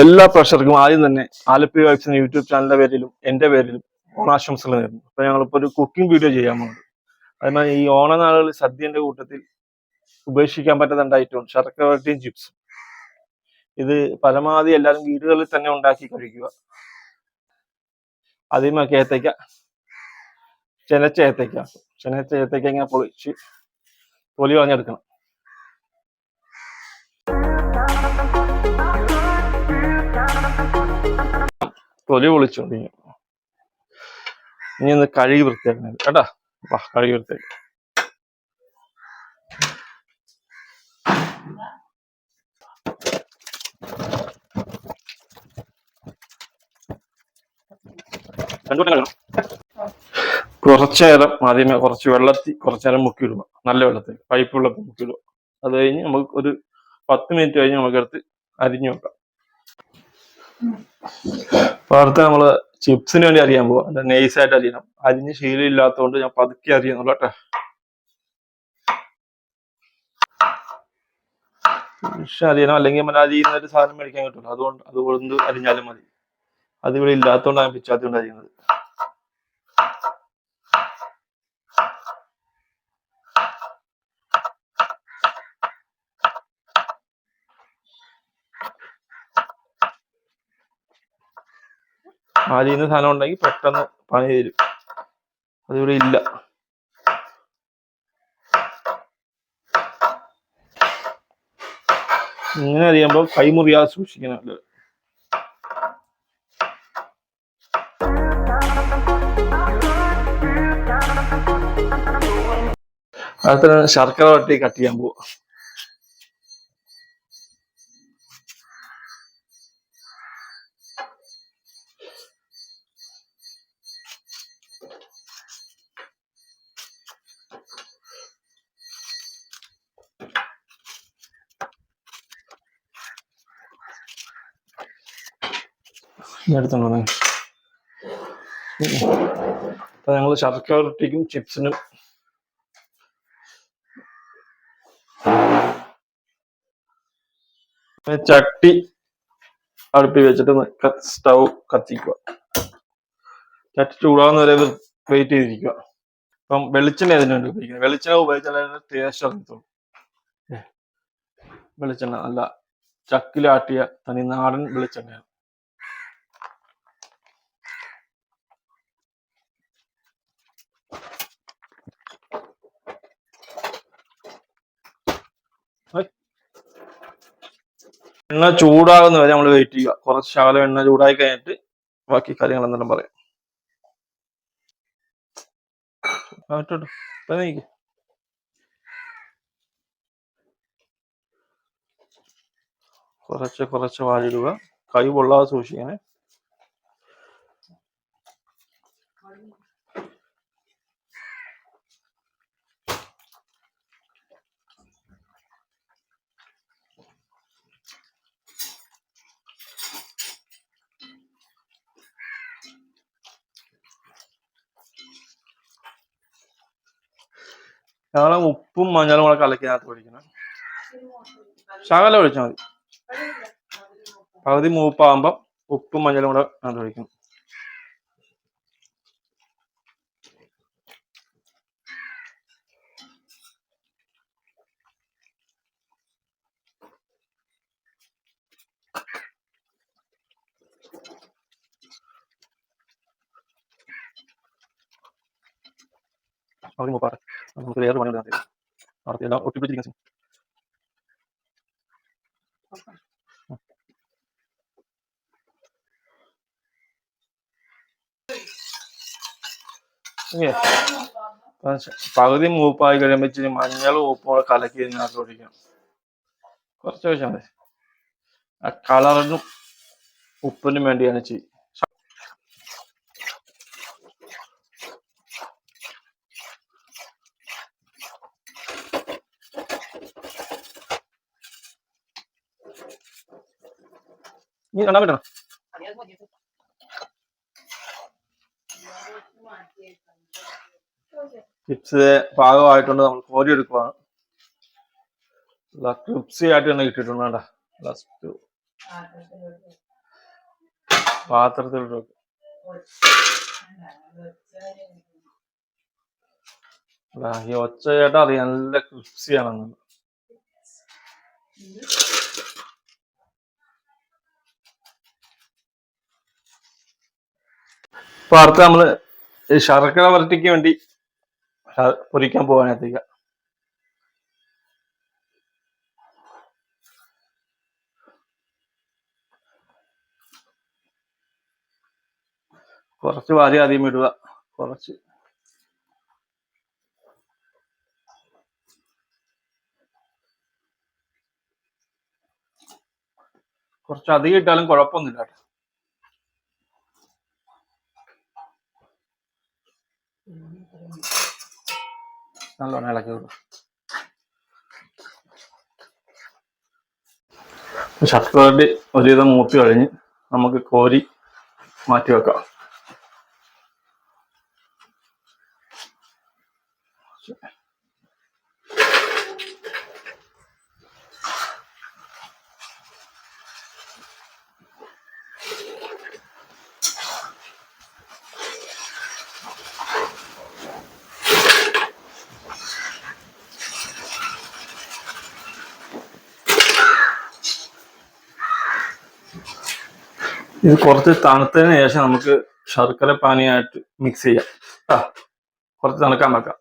എല്ലാ പ്രേക്ഷകർക്കും ആദ്യം തന്നെ ആലപ്പി വൈബ്സ് യൂട്യൂബ് ചാനലിന്റെ പേരിലും എന്റെ പേരിലും ഓണാശംസകൾ നേരുന്നു. അപ്പൊ ഞങ്ങളിപ്പോ ഒരു കുക്കിംഗ് വീഡിയോ ചെയ്യാൻ പോകുന്നത് അതിനാൽ ഈ ഓണനാളുകളിൽ സദ്യന്റെ കൂട്ടത്തിൽ ഉപേക്ഷിക്കാൻ പറ്റാത്ത ഐറ്റവും ശർക്കര വരട്ടിയും ചിപ്സും ഇത് പരമാവധി എല്ലാവരും വീടുകളിൽ തന്നെ ഉണ്ടാക്കി കഴിക്കുക. ആദ്യമൊക്കെ ഏത്തയ്ക്ക ചെനച്ച ഏത്തയ്ക്ക ചെനച്ച ഏത്തയ്ക്ക ഇങ്ങനെ പൊളിച്ച് തൊലി കളഞ്ഞെടുക്കണം. തൊലി പൊളിച്ചോണ്ട് ഇനി. ഒന്ന് കഴുകി വൃത്തിയാക്കണം കേട്ടാ? വാ കഴുകി വൃത്തിയാക്കി. കുറച്ചേരം ആദ്യമേ കുറച്ച് വെള്ളത്തിൽ കുറച്ചു നേരം മുക്കിയിടുക. നല്ല വെള്ളത്തിൽ. പൈപ്പ് വെള്ളത്തിൽ മുക്കിയിടുക. അത് കഴിഞ്ഞ് നമുക്ക് ഒരു പത്ത് മിനിറ്റ് കഴിഞ്ഞ് നമുക്കെടുത്ത് അരിഞ്ഞു വെക്കാം. അടുത്ത നമ്മൾ ചിപ്സിന് വേണ്ടി അറിയാൻ പോവാ. അല്ല നൈസ് ആയിട്ട് അറിയണം. അരിഞ്ഞ് ശീലം ഇല്ലാത്തതുകൊണ്ട് ഞാൻ പതുക്കെ അറിയുന്നുള്ളൂ കേട്ടോ. അറിയണം. അല്ലെങ്കിൽ നമ്മൾ അരിയുന്ന ഒരു സാധനം മേടിക്കാൻ കിട്ടുള്ളൂ അതുകൊണ്ട് അതുകൊണ്ട് അരിഞ്ഞാലും മതി. അത് ഇവിടെ ഇല്ലാത്തതുകൊണ്ടാണ് പിച്ചാത്തി കൊണ്ട് അരിയുന്നത്. അരിയുന്ന സാധനം ഉണ്ടെങ്കിൽ പെട്ടെന്ന് പണി തരും. അതിവിടെ ഇല്ല. ഇങ്ങനെ അറിയുമ്പോൾ കൈമുറിയാതെ സൂക്ഷിക്കണം അല്ലേ അടുത്ത ശർക്കര വട്ടി കട്ട് ചെയ്യാൻ പോവാ. വന്നേ. അപ്പൊ ഞങ്ങൾ ശർക്കര റൊട്ടിക്കും ചിപ്സിനും. ചട്ടി അടുപ്പി വെച്ചിട്ട് സ്റ്റൗ കത്തിക്കുക. ചട്ടി ചൂടാവുന്ന വരെ വെയിറ്റ് ചെയ്തിരിക്കുക. അപ്പം വെളിച്ചെണ്ണ അതിന് വേണ്ടി ഉപയോഗിക്കുന്നത്. വെളിച്ചെണ്ണ ഉപയോഗിച്ചാൽ ടേസ്റ്റ് അറിയത്തുള്ളൂ. വെളിച്ചെണ്ണ അല്ല ചക്കിലാട്ടിയ തനി നാടൻ വെളിച്ചെണ്ണയാണ്. എണ്ണ ചൂടാകുന്ന വരെ നമ്മൾ വെയിറ്റ് ചെയ്യുക. കുറച്ച് ശകലം എണ്ണ ചൂടായി കഴിഞ്ഞിട്ട് ബാക്കി കാര്യങ്ങൾ എന്തെല്ലാം പറയാം. കുറച്ച് കുറച്ച് വാരിടുക. കൈ പൊള്ളാതെ സൂക്ഷിക്കണേ. ഞങ്ങളെ ഉപ്പും മഞ്ഞളും കൂടെ കലക്കിനകത്ത് ഒഴിക്കണം. ശകലം ഒഴിച്ചാൽ മതി. പകുതി മൂപ്പാകുമ്പം ഉപ്പും മഞ്ഞളും കൂടെ അത് ഒഴിക്കണം. പകുതി മൂപ്പാറ്. പകുതി മൂപ്പായി കഴിയുമ്പോ ഇച്ചിരി മഞ്ഞളും ഉപ്പും കലക്കി ഇതിനകത്ത് ഒഴിക്കണം കുറച്ച് വെച്ചാൽ ആ കളറിനും ഉപ്പിനും വേണ്ടിയാണ് ചെയ്യും നീ രണ്ടാം പറ്റണം ചിപ്സ് നമ്മൾ കോരി എടുക്കുവാണ്. ആയിട്ട് തന്നെ കിട്ടിയിട്ടുണ്ട് ലാസ്റ്റ് പാത്രത്തിലോട്ട് ഈ അറിയാം നല്ല ക്രിപ്സിയാണെന്ന് ഇപ്പൊ നമ്മൾ ശർക്കര വരട്ടിക്ക് വേണ്ടി പൊരിക്കാൻ പോകാനത്തേക്ക കുറച്ച് വാരി ആദ്യം ഇടുക. കുറച്ച്. കുറച്ച് അധികം ഇട്ടാലും കുഴപ്പമൊന്നുമില്ല കേട്ടോ. നല്ലോണം ഇളക്കി വിടും ശർക്കരയുടെ ഒരുവിധം മൂത്ത് കഴിഞ്ഞ് നമുക്ക് കോരി മാറ്റി വെക്കാം. ഇത് കുറച്ച് തണുത്തതിന് ശേഷം നമുക്ക് ശർക്കര പാനിയായിട്ട് മിക്സ് ചെയ്യാം. ആ കുറച്ച് തണുക്കാൻ വെക്കാം.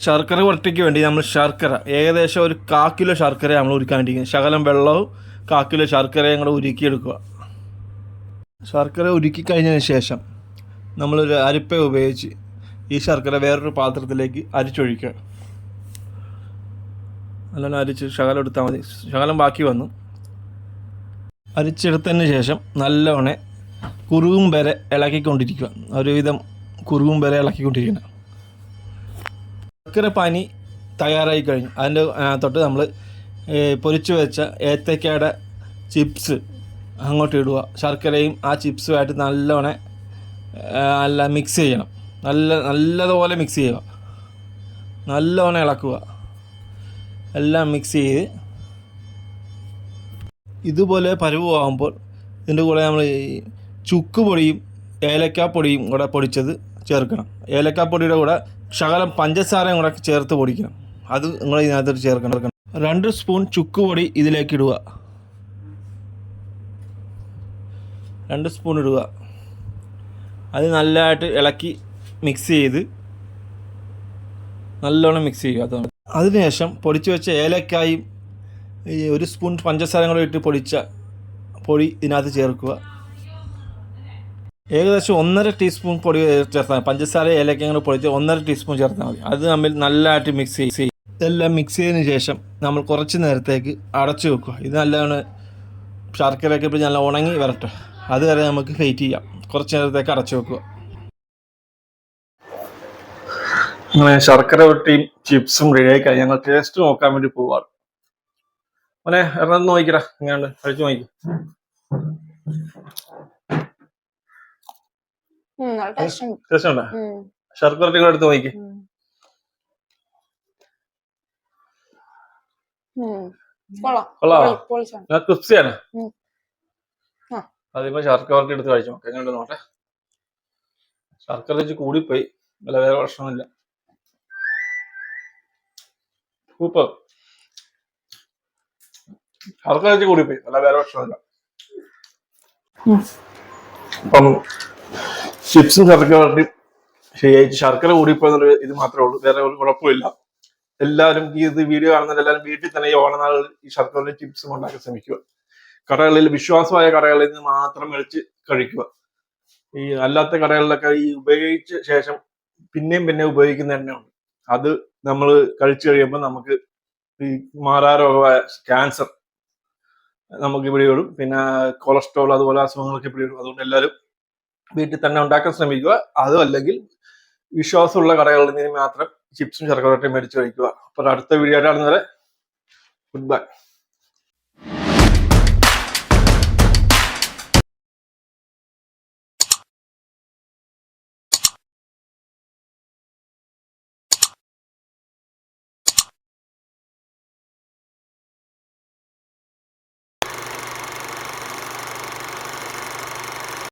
ശർക്കര വരട്ടിക്ക് വേണ്ടി നമ്മൾ ശർക്കര ഏകദേശം ഒരു കാ ശർക്കര നമ്മൾ ഉരുക്കാൻ വേണ്ടിയിരിക്കുന്നത്. ശകലം വെള്ളവും കാ ശർക്കരയും കൂടെ ഉരുക്കിയെടുക്കുക. ശർക്കര ഉരുക്കി കഴിഞ്ഞതിന് ശേഷം നമ്മളൊരു അരിപ്പ ഉപയോഗിച്ച് ഈ ശർക്കര വേറൊരു പാത്രത്തിലേക്ക് അരിച്ചൊഴിക്കുക. നല്ലോണം അരിച്ച് ശകലം എടുത്താൽ മതി. ശകലം ബാക്കി വന്നു. അരിച്ചെടുത്തതിന് ശേഷം നല്ലോണം കുറുകും വരെ ഇളക്കിക്കൊണ്ടിരിക്കുക. ഒരുവിധം കുറുകും വരെ ഇളക്കിക്കൊണ്ടിരിക്കണം. ശർക്കര പാനി തയ്യാറായി കഴിഞ്ഞു. അതിന്റെ തൊട്ട് നമ്മൾ പൊരിച്ചു വെച്ച ഏത്തക്കയുടെ ചിപ്സ് അങ്ങോട്ട് ഇടുക. ശർക്കരയും ആ ചിപ്സുമായിട്ട് നല്ലോണെ നല്ല മിക്സ് ചെയ്യണം. നല്ല നല്ലതുപോലെ മിക്സ് ചെയ്യുക. നല്ലോണം ഇളക്കുക. എല്ലാം മിക്സ് ചെയ്ത് ഇതുപോലെ പരുവാകുമ്പോൾ ഇതിന്റെ കൂടെ നമ്മൾ ഈ ചുക്ക് പൊടിയും ഏലക്കാപ്പൊടിയും കൂടെ പൊടിച്ചത് ചേർക്കണം. ഏലക്കാപ്പൊടിയുടെ കൂടെ ശകലം പഞ്ചസാരയും കൂടെ ചേർത്ത് പൊടിക്കണം. അത് നിങ്ങൾ ഇതിനകത്ത് ചേർക്കണം. രണ്ട് സ്പൂൺ ചുക്ക് പൊടി ഇതിലേക്ക് ഇടുക. രണ്ട് സ്പൂൺ ഇടുക. അത് നല്ലതായിട്ട് ഇളക്കി മിക്സ് ചെയ്ത് നല്ലോണം മിക്സ് ചെയ്യുക. അതാണ് അതിനുശേഷം പൊടിച്ചു വെച്ച ഏലക്കായും ഈ ഒരു സ്പൂൺ പഞ്ചസാരയും കൂടെ ഇട്ട് പൊടിച്ച പൊടി ഇതിനകത്ത് ചേർക്കുക. ഏകദേശം ഒന്നര ടീസ്പൂൺ പൊടി ചേർത്താൽ പഞ്ചസാര ഏലക്കയും കൂടെ പൊടിച്ച് ഒന്നര ടീസ്പൂൺ ചേർത്താൽ മതി. അത് തമ്മിൽ നല്ലതായിട്ട് മിക്സ് ചെയ്യും ഇതെല്ലാം മിക്സ് ചെയ്തതിന് ശേഷം നമ്മൾ കുറച്ച് നേരത്തേക്ക് അടച്ചു വെക്കുക. ഇത് നല്ലതാണ് ശർക്കരയൊക്കെ ഇപ്പോൾ നല്ല ഉണങ്ങി വരട്ടെ. അതുവരെ നമുക്ക് വെയിറ്റ് ചെയ്യാം. കുറച്ച് നേരത്തേക്ക് അടച്ചു വെക്കുക. ശർക്കര വെട്ടിയും ചിപ്സും റെഡിയായി കഴിഞ്ഞാൽ ഞങ്ങൾ ടേസ്റ്റ് നോക്കാൻ വേണ്ടി പോവാണ്. മോനെ എറണം നോക്കിക്കടാ ഇങ്ങനെ കഴിച്ചു നോക്കി. ശർക്കര ഒട്ടി കൂടെ എടുത്ത് നോക്കി. അതിപ്പോ ശർക്കര എടുത്ത് കഴിച്ചു. നോക്കാം എങ്ങനെയുണ്ട് നോട്ടെ ശർക്കര വെച്ച് കൂടിപ്പോയി. വേറെ പ്രശ്നമില്ല സൂപ്പർ. ശർക്കര വെച്ച് പോയി നല്ല വേറെ പ്രശ്നമില്ല അപ്പം ചിപ്സും ശർക്കര വരട്ടി ശരിയായിട്ട് ശർക്കര കൂടിപ്പോയെന്നൊരു ഇത് മാത്രമേ ഉള്ളൂ. വേറെ ഒരു കുഴപ്പമില്ല. എല്ലാവരും ഈ ഇത് വീഡിയോ കാണുന്ന എല്ലാവരും വീട്ടിൽ തന്നെ ഈ ഓണനാളിൽ ഈ ശർക്കരയുടെ ചിപ്സും ഉണ്ടാക്കാൻ ശ്രമിക്കുക. കടകളിൽ വിശ്വാസമായ കടകളിൽ നിന്ന് മാത്രം മേടിച്ച് കഴിക്കുക. ഈ അല്ലാത്ത കടകളിലൊക്കെ ഈ ഉപയോഗിച്ച ശേഷം പിന്നെയും പിന്നെ ഉപയോഗിക്കുന്ന എണ്ണയുണ്ട്. അത് നമ്മൾ കഴിച്ചു കഴിയുമ്പോൾ നമുക്ക് ഈ മാറാരോഗമായ ക്യാൻസർ നമുക്ക് പിടികൂടും പിന്നെ കൊളസ്ട്രോൾ അതുപോലെ അസുഖങ്ങളൊക്കെ പിടികൂടും അതുകൊണ്ട് എല്ലാവരും വീട്ടിൽ തന്നെ ഉണ്ടാക്കാൻ ശ്രമിക്കുക. അതും അല്ലെങ്കിൽ വിശ്വാസമുള്ള കടകളിൽ നിന്ന് മാത്രം ചിപ്സും ശർക്കരട്ടയും മേടിച്ച് കഴിക്കുക. അപ്പോൾ അടുത്ത വീഡിയോ ആയിട്ട് ഗുഡ് ബൈ